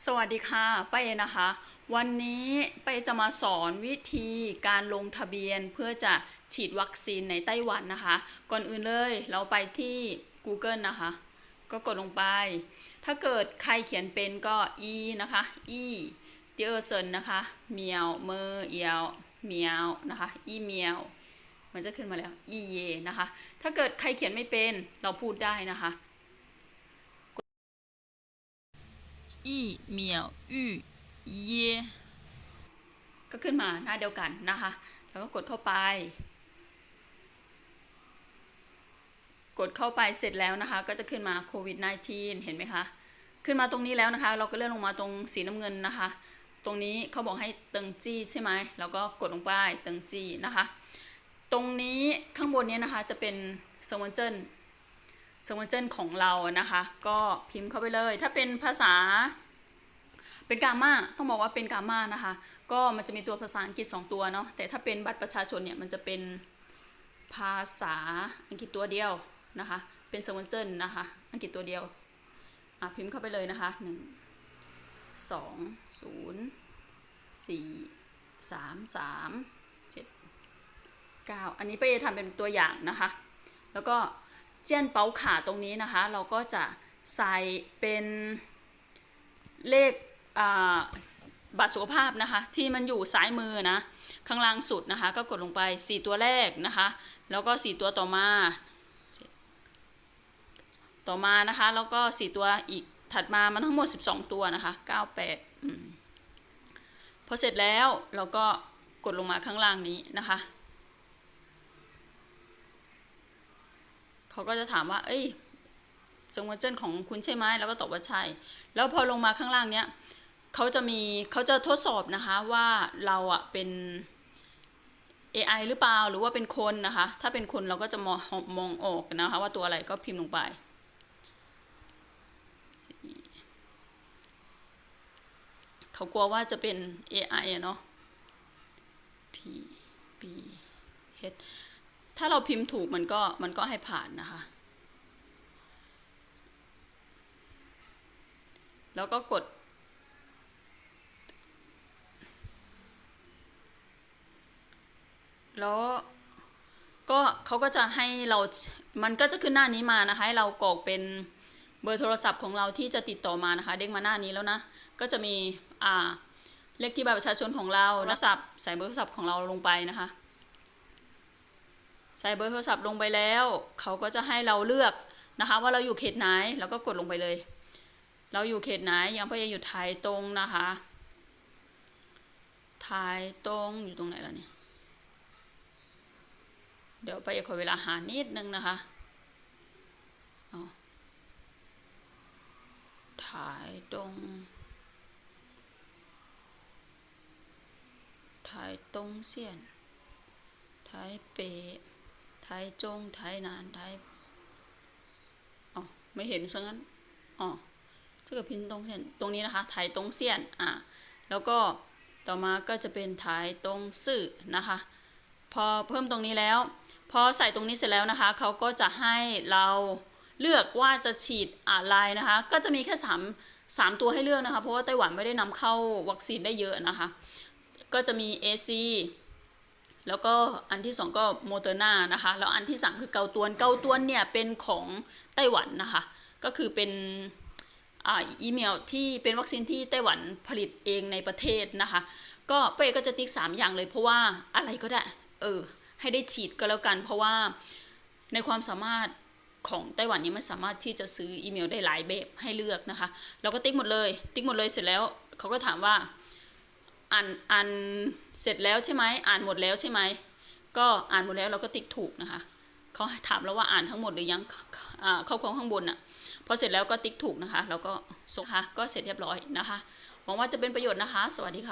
สวัสดีค่ะป้าเอนะคะ วันนี้ไปจะมาสอนวิธีการลงทะเบียนเพื่อจะฉีดวัคซีนในไต้หวันนะคะ ก่อนอื่นเลยเราไปที่ Google นะคะ ก็กดลงไป ถ้าเกิดใครเขียนเป็นก็ e นะคะ e เดียร์เซนนะคะเมียวเมอเอียวเมียวนะคะ e เมียวมันจะขึ้นมาแล้ว e เยนะคะ ถ้าเกิดใครเขียนไม่เป็นเราพูดได้นะคะ 一秒预约 ก็ขึ้นมาหน้าเดียวกันนะคะ แล้วก็กดเข้าไป กดเข้าไปเสร็จแล้วนะคะ ก็จะขึ้นมาโควิด -19 เห็นไหมคะ ขึ้นมาตรงนี้แล้วนะคะ เราก็เลื่อนลงมาตรงสีน้ำเงินนะคะ ตรงนี้เขาบอกให้เติงจี้ใช่ไหมเราก็กดลงไปเติงจี้นะคะ ตรงนี้ข้างบนนี้นะคะจะเป็นสวอนเจิ้น สวอนเจนของเรานะคะ ก็พิมพ์เข้าไปเลย ถ้าเป็นภาษา เป็นกามาต้องบอกว่าเป็นกามานะคะ ก็มันจะมีตัวภาษาอังกฤษ 2 ตัวเนาะแต่ถ้าเป็นบัตรประชาชนเนี่ยมันจะเป็นภาษาอังกฤษตัวเดียวนะคะ เป็นสวอนเจนนะคะ อังกฤษตัวเดียวอะพิมพ์เข้าไปเลยนะคะหนึ่งสองศูนย์สี่สามสามเจ็ดเก้าอันนี้ไปทำเป็นตัวอย่างนะคะ แล้วก็ เจียนเปาขาตรงนี้นะคะ เราก็จะใส่เป็นเลขบัตรสุขภาพนะคะ ที่มันอยู่ซ้ายมือนะ ข้างล่างสุดนะคะ ก็กดลงไป 4 ตัวแรกนะคะ แล้วก็ 4 ตัวต่อมา ต่อมานะคะ แล้วก็ 4 ตัวอีกถัดมามันทั้งหมด 12 ตัวนะคะ 98อพอเสร็จแล้วเราก็กดลงมาข้างล่างนี้นะคะ เขาก็จะถามว่า เอ้ยสงวนเจิ้นของคุณใช่ไหมแล้วก็ตอบว่าใช่ แล้วพอลงมาข้างล่างเนี้ยเขาจะมีเขาจะทดสอบนะคะว่าเราอะเป็น AI หรือเปล่าหรือว่าเป็นคนนะคะ ถ้าเป็นคนเราก็จะมองมองออกนะคะ ว่าตัวอะไรก็พิมพ์ลงไปเขากลัวว่าจะเป็น AI อะเนาะ P B H ถ้าเราพิมพ์ถูกมันก็มันก็ให้ผ่านนะคะ แล้วก็กด แล้วก็เขาก็จะให้เรา มันก็จะขึ้นหน้านี้มานะคะ ให้เรากรอกเป็นเบอร์โทรศัพท์ของเราที่จะติดต่อมานะคะ เด้งมาหน้านี้แล้วนะ ก็จะมี อ่า เลขที่บัตรประชาชนของเราโทรศัพท์ใส่เบอร์โทรศัพท์ของเราลงไปนะคะ ใส่เบอร์โทรศัพท์ลงไปแล้ว เขาก็จะให้เราเลือกนะคะว่าเราอยู่เขตไหนแล้วก็กดลงไปเลย เราอยู่เขตไหนยังพยายอยู่ไทยตรงนะคะไทยตรงอยู่ตรงไหนล่ะเนี่ยเดี๋ยวไปขอเวลาหานิดนึงนะคะอาถ่ายตรง ถ่ายตรงเสียน ถ่ายเป ถ่ายจงถ่ายนานถ่ายอ๋อไม่เห็นซะงั้นอ๋อถ้าเกิดพิมพ์ตรงเสียนตรงนี้นะคะถ่ายตรงเสียนอะแล้วก็ต่อมาก็จะเป็นถ่ายตรงสื่อนะคะ พอเพิ่มตรงนี้แล้ว พอใส่ตรงนี้เสร็จแล้วนะคะเขาก็จะให้เราเลือกว่าจะฉีดอะไรนะคะ ก็จะมีแค่3 3ตัวให้เลือกนะคะ เพราะว่าไต้หวันไม่ได้นำเข้าวัคซีนได้เยอะนะคะ ก็จะมี AC แล้วก็อันที่ 2 ก็โมเตอร์นานะคะ แล้วอันที่ 3 คือเกาตวน เกาตวนเนี่ยเป็นของไต้หวันนะคะ ก็คือเป็นอีเมลที่เป็นวัคซีนที่ไต้หวันผลิตเองในประเทศนะคะ ก็เป้ก็จะติ๊ก 3 อย่างเลยเพราะว่าอะไรก็ได้ เออ ให้ได้ฉีดก็แล้วกัน เพราะว่าในความสามารถของไต้หวันนี้มันสามารถที่จะซื้ออีเมลได้หลายแบบให้เลือกนะคะ เราก็ติ๊กหมดเลย ติ๊กหมดเลยเสร็จแล้วเขาก็ถามว่า อ่านอ่านเสร็จแล้วใช่ไหมอ่านหมดแล้วใช่ไหมก็อ่านหมดแล้วเราก็ติ๊กถูกนะคะเขาถามแล้วว่าอ่านทั้งหมดหรือยังอ่าข้อความข้างบนอะพอเสร็จแล้วก็ติ๊กถูกนะคะ แล้วก็ส่งค่ะก็เสร็จเรียบร้อยนะคะหวังว่าจะเป็นประโยชน์นะคะ สวัสดีค่ะ